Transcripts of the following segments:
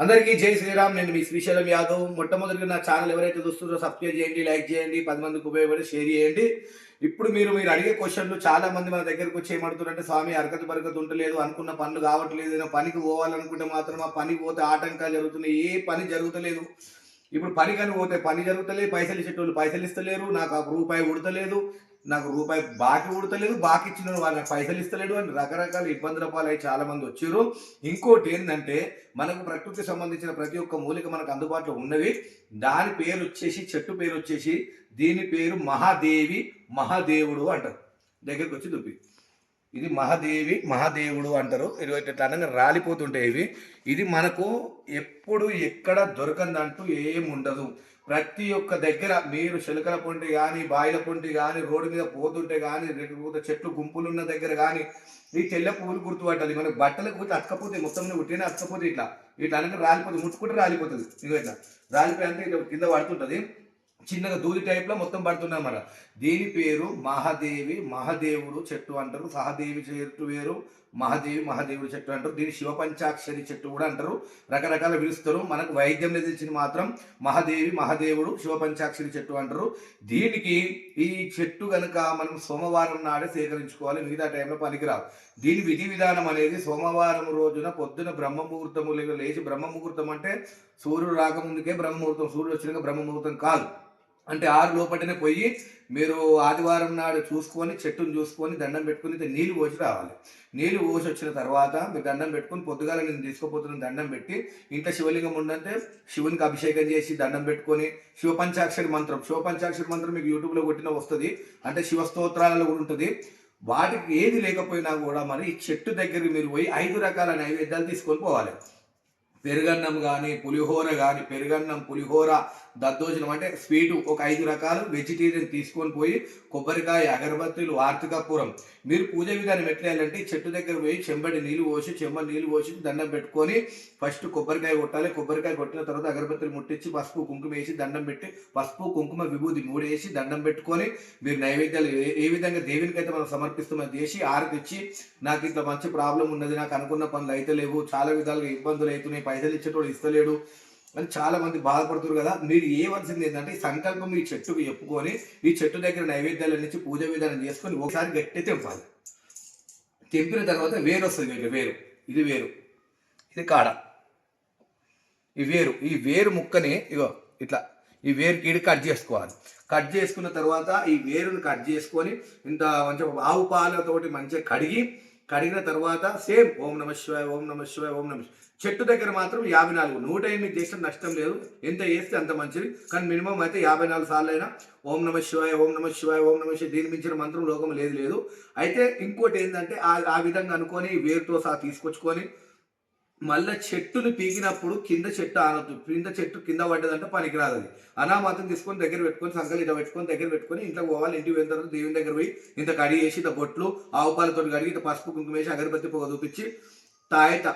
అందరికీ జై శ్రీరామ్. నేను మీ శ్రీశైలం యాదవ్. మొట్టమొదటిగా నా ఛానల్ ఎవరైతే చూస్తున్నారో సబ్స్క్రైబ్ చేయండి లైక్ చేయండి పది మందికి ఉపయోగపడి షేర్ చేయండి. ఇప్పుడు మీరు మీరు అడిగే క్వశ్చన్లు చాలా మంది మన దగ్గరకు వచ్చి ఏమడుతున్నారంటే స్వామి అరకత బరకత ఉండలేదు అనుకున్న పనులు కావట్లేదు ఏదైనా పనికి పోవాలనుకుంటే మాత్రం ఆ పనికి పోతే ఆటంకాలు జరుగుతున్నాయి ఏ పని జరుగుతలేదు. ఇప్పుడు పని కానీ పోతే పని జరుగుతలేదు పైసలు ఇచ్చేటోళ్ళు పైసలు ఇస్తలేరు నాకు ఆ రూపాయి ఉడతలేదు నాకు రూపాయి బాకీ ఉడతలేదు బాకీ ఇచ్చిన వాళ్ళు నాకు పైసలు ఇస్తలేడు అని రకరకాల ఇబ్బందుల పాలై చాలా మంది వచ్చారు. ఇంకోటి ఏంటంటే మనకు ప్రకృతికి సంబంధించిన ప్రతి ఒక్క మూలిక మనకు అందుబాటులో ఉన్నవి దాని పేరు వచ్చేసి చెట్టు పేరు వచ్చేసి దీని పేరు మహాదేవి మహాదేవుడు అంటారు. దగ్గరికి వచ్చి దుప్పి ఇది మహాదేవి మహాదేవుడు అంటారు. ఇరవై అనగా రాలిపోతుంటాయి ఇవి. ఇది మనకు ఎప్పుడు ఎక్కడ దొరకందంటూ ఏం ఉండదు ప్రతి ఒక్క దగ్గర మీరు చిలకల పొంటి కానీ బాయిల పొంటి కానీ రోడ్డు మీద పోతుంటే కానీ లేకపోతే చెట్లు గుంపులు ఉన్న దగ్గర కానీ ఈ తెల్ల పువ్వులు గుర్తుపట్టాలి. మనకి బట్టలకు పోతే అతకపోతే మొత్తం ఉట్టిన అతకపోతే ఇట్లా. ఇట్లా అంటే రాలిపోతుంది ముట్టుకుంటే రాలిపోతుంది. ఇగో ఇట్లా. రాలిపోయి అంటే ఇట్లా కింద పడుతుంటుంది. చిన్నగా దూది టైప్లో మొత్తం పడుతుంది అన్నమాట దీని పేరు మహాదేవి మహాదేవుడు చెట్టు అంటారు. సహదేవి చెట్టు వేరు మహాదేవి మహాదేవుడు చెట్టు అంటారు. దీన్ని శివపంచాక్షరి చెట్టు కూడా అంటారు. రకరకాల పిలుస్తారు. మనకు వైద్యం తెలిసిన మాత్రం మహాదేవి మహాదేవుడు శివపంచాక్షరి చెట్టు అంటారు. దీనికి ఈ చెట్టు కనుక మనం సోమవారం నాడే సేకరించుకోవాలి. మిగతా టైంలో పనికిరావు. దీని విధి విధానం అనేది సోమవారం రోజున పొద్దున బ్రహ్మ ముహూర్తము లేక లేచి బ్రహ్మ ముహూర్తం అంటే సూర్యుడు రాకముందుకే బ్రహ్మముహూర్తం. సూర్యుడు వచ్చినాక బ్రహ్మ ముహూర్తం కాదు. అంటే ఆరు లోపటనే పోయి మీరు ఆదివారం నాడు చూసుకొని చెట్టును చూసుకొని దండం పెట్టుకుని నీళ్ళు పోసి రావాలి. నీళ్ళు పోసి వచ్చిన తర్వాత మీరు దండం పెట్టుకొని పొద్దుగాల నేను తీసుకుపోతున్న దండం పెట్టి ఇంట్లో శివలింగం ఉందంటే శివునికి అభిషేకం చేసి దండం పెట్టుకొని శివపంచాక్షరి మంత్రం శివపంచాక్షరి మంత్రం మీకు యూట్యూబ్లో కొట్టిన వస్తుంది. అంటే శివస్తోత్రాలలో కూడా ఉంటుంది. వాటికి ఏది లేకపోయినా కూడా మరి ఈ చెట్టు దగ్గరికి మీరు పోయి ఐదు రకాల నైవేద్యాలు తీసుకొని పోవాలి. పెరుగన్నం కానీ పులిహోర కానీ పెరుగన్నం పులిహోర దద్దోజనం అంటే స్వీటు ఒక ఐదు రకాలు వెజిటేరియన్ తీసుకొని పోయి కొబ్బరికాయ అగరబత్తులు ఆర్తికాపురం మీరు పూజ విధానం ఎట్లేయాలంటే చెట్టు దగ్గర పోయి చెంబడి నీళ్ళు పోసి చెంబడి నీళ్ళు పోసి దండం పెట్టుకొని ఫస్ట్ కొబ్బరికాయ కొట్టాలి. కొబ్బరికాయ కొట్టిన తర్వాత అగరబత్తులు ముట్టించి పసుపు కుంకుమ వేసి దండం పెట్టి పసుపు కుంకుమ విభూది మూడు వేసి దండం పెట్టుకొని మీరు నైవేద్యాలు ఏ- ఏ విధంగా దేవునికి అయితే మనం సమర్పిస్తామని చేసి ఆరతి ఇచ్చి నాకు ఇంత మంచి ప్రాబ్లం ఉన్నది నాకు అనుకున్న పనులు అయితే లేవు చాలా విధాలుగా ఇబ్బందులు అవుతున్నాయి పైసలు ఇచ్చేటోడు ఇస్తలేడు అని చాలా మంది బాధపడుతున్నారు కదా. మీరు ఏవలసింది ఏంటంటే ఈ సంకల్పం ఈ చెట్టుకు చెప్పుకొని ఈ చెట్టు దగ్గర నైవేద్యాలు నుంచి పూజ విధానం చేసుకొని ఒకసారి గట్టి తెంపాలి. తెంపిన తర్వాత వేరు వస్తుంది మీకు వేరు. ఇది వేరు. ఇది కాడ. ఈ వేరు. ఈ వేరు ముక్కని ఇగో ఇట్లా ఈ వేరు కీడి కట్ చేసుకోవాలి. కట్ చేసుకున్న తర్వాత ఈ వేరుని కట్ చేసుకొని ఇంత మంచిగా ఆవు పాలతోటి మంచిగా కడిగి కడిగిన తర్వాత సేమ్ ఓం నమ శివాయ ఓం నమ శివాయ ఓం నమ శివాయ. చెట్టు దగ్గర మాత్రం యాభై నాలుగు. నూట ఎనిమిది చేసిన నష్టం లేదు. ఎంత వేస్తే అంత మంచిది. కానీ మినిమం అయితే యాభై నాలుగు సార్లు అయినా ఓం నమ శివాయ ఓం నమ శివాయ ఓం నమ శివాయ దీని మించిన మంత్రం లోకం లేదు లేదు. అయితే ఇంకోటి ఏంటంటే ఆ ఆ విధంగా అనుకొని వేరుతో సహా తీసుకొచ్చుకొని మళ్ళీ చెట్టుని పీకినప్పుడు కింద చెట్టు ఆనొద్దు. కింద చెట్టు కింద పడ్డదంటే పనికిరాదు అది. అనామాతం తీసుకొని దగ్గర పెట్టుకొని సంకలు ఇట్లా పెట్టుకొని దగ్గర పెట్టుకొని ఇంట్లో పోవాలి. ఇంటికి వెళ్ళిన తర్వాత దేవుని దగ్గర పోయి ఇంత కడిగి ఇంత బొట్లు ఆవు పాలతో కడిగి ఇంత పసుపు కుంకుమ వేసి అగరబత్తి పొగ చూపించి తాయట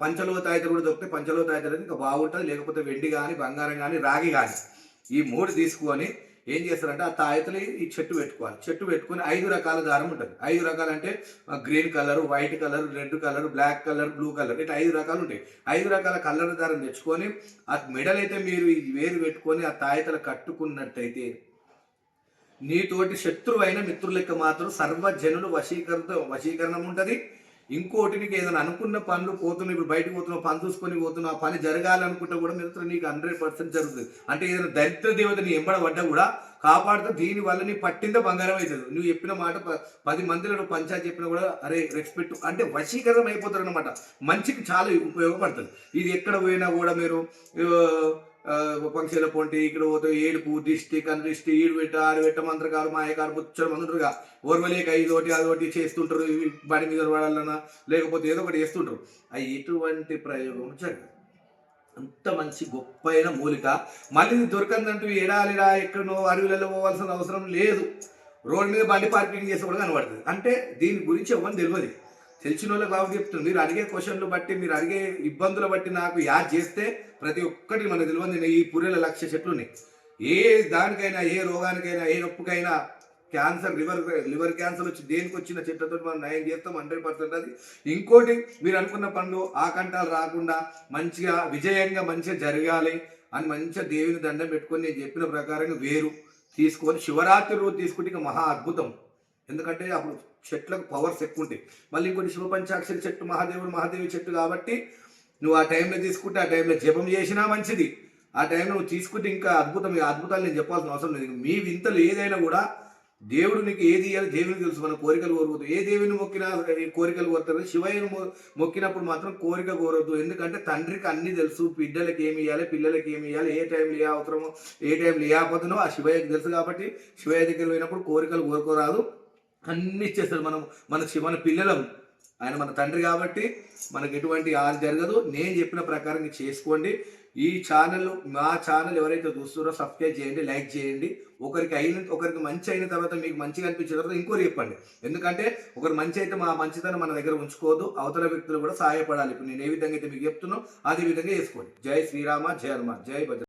పంచలో తాయితలు కూడా దొరికితే పంచలో తాయితలు ఇంకా బాగుంటుంది. లేకపోతే వెండి కానీ బంగారం కానీ రాగి కానీ ఈ మూడు తీసుకొని ఏం చేస్తారంటే ఆ తాయతలు ఈ చెట్టు పెట్టుకోవాలి. చెట్టు పెట్టుకొని ఐదు రకాల దారం ఉంటుంది. ఐదు రకాలు అంటే green colour white colour red colour black colour blue colour ఇట్లా ఐదు రకాలు ఉంటాయి. ఐదు రకాల కలర్ దారం తెచ్చుకొని ఆ మెడలైతే మీరు వేరు పెట్టుకొని ఆ తాయతలు కట్టుకున్నట్టయితే నీతోటి శత్రువైన మిత్రుల మాత్రం సర్వజనులు వశీకరణ వశీకరణం ఉంటుంది. ఇంకోటి నీకు ఏదైనా అనుకున్న పనులు పోతున్నావు ఇప్పుడు బయటకు పోతున్నావు పని చూసుకొని పోతున్నావు పని జరగాలనుకుంటే కూడా మిత్రులు నీకు హండ్రెడ్ పర్సెంట్ జరుగుతుంది. అంటే ఏదైనా దరిద్ర దేవత నీ ఎంబడ పడ్డా కూడా కాపాడుతూ దీని వల్ల నీ పట్టింద బంగారం అవుతుంది. నువ్వు చెప్పిన మాట పది మందిలో నువ్వు పంచాయతీ చెప్పినా కూడా అరే రెస్పెక్ట్ అంటే వశీకరణం అయిపోతారు అనమాట మంచికి చాలా ఉపయోగపడుతుంది. ఇది ఎక్కడ పోయినా కూడా మీరు పంక్షల పొంటి ఇక్కడ పోతే ఏడుపు దిష్టి కనిష్టి ఈడు పెట్ట ఆడు పెట్ట మంత్రకాలు మాయకాలు బుచ్చలు మంది ఓర్వలేక ఇదోటి అదొకటి చేస్తుంటారు బడి మీద పడాలన్నా లేకపోతే ఏదో ఒకటి చేస్తుంటారు. అవి ఎటువంటి ప్రయోగం జరగదు. అంత మంచి గొప్పైన మూలిక. మళ్ళీ ఇది దొరకందంటూ ఎడాలిరా ఎక్కడనో అడవులలో పోవాల్సిన అవసరం లేదు. రోడ్డు మీద బండి పార్కింగ్ చేసే కూడా కనబడుతుంది. అంటే దీని గురించి ఎవరిని తెలియదు. తెలిసిన వాళ్ళకి బాబు చెప్తుంది మీరు అడిగే క్వశ్చన్లు బట్టి మీరు అడిగే ఇబ్బందులు బట్టి నాకు యాద్ చేస్తే ప్రతి ఒక్కటి మనకు తెలియదు. ఈ పుర్రెల లక్ష చెట్లు ఉన్నాయి. ఏ దానికైనా ఏ రోగానికైనా ఏ నొప్పికైనా క్యాన్సర్ లివర్ లివర్ క్యాన్సర్ వచ్చి దేనికి వచ్చిన చెట్లతో మనం నయం చేస్తాం హండ్రెడ్ పర్సెంట్ అది. ఇంకోటి మీరు అనుకున్న పనులు ఆకంఠాలు రాకుండా మంచిగా విజయంగా మంచిగా జరగాలి అని మంచిగా దేవుని దండం పెట్టుకొని నేను చెప్పిన ప్రకారంగా వేరు. తీసుకొని శివరాత్రి రోజు తీసుకుంటే ఇక మహా అద్భుతం. ఎందుకంటే అప్పుడు చెట్లకు పవర్స్ ఎక్కువ ఉంటాయి మళ్ళీ ఇంకోటి శివపంచాక్షరి చెట్టు మహాదేవుడు మహాదేవి చెట్టు కాబట్టి నువ్వు ఆ టైంలో తీసుకుంటే ఆ టైంలో జపం చేసినా మంచిది. ఆ టైంలో నువ్వు తీసుకుంటే ఇంకా అద్భుతం అద్భుతాలు నేను చెప్పాల్సిన అవసరం లేదు. మీ వింతలు ఏదైనా కూడా దేవుడు నీకు ఏది ఇవ్వాలి దేవుని తెలుసు. మన కోరికలు కోరవద్దు ఏ దేవుని మొక్కినా కోరికలు కోరుతారు శివయ్యను మొక్కినప్పుడు మాత్రం కోరిక కోరవద్దు ఎందుకంటే తండ్రికి అన్ని తెలుసు. బిడ్డలకి ఏమి ఇవ్వాలి పిల్లలకి ఏమి ఇవ్వాలి ఏ టైంలో ఏ అవసరమో ఏ టైంలో ఏ ఆపదనో ఆ శివయ్యకి తెలుసు కాబట్టి శివయ్య దగ్గర పోయినప్పుడు కోరికలు కోరుకోరాదు. అన్ని ఇచ్చేస్తాడు మనం మన మన పిల్లలం. ఆయన మన తండ్రి కాబట్టి మనకు ఎటువంటి ఆరు జరగదు. నేను చెప్పిన ప్రకారం చేసుకోండి. ఈ ఛానల్ మా ఛానల్ ఎవరైతే చూస్తారో సబ్స్క్రైబ్ చేయండి లైక్ చేయండి. ఒకరికి అయిన ఒకరికి మంచి అయిన తర్వాత మీకు మంచిగా అనిపించిన తర్వాత ఇంకోటి చెప్పండి. ఎందుకంటే ఒకరు మంచి అయితే మా మంచితనం మన దగ్గర ఉంచుకోవద్దు. అవతల వ్యక్తులు కూడా సహాయపడాలి. ఇప్పుడు నేను ఏ విధంగా అయితే మీకు చెప్తున్నో అదే విధంగా చేసుకోండి. జై శ్రీరామ జయ హనుమ జై భద్ర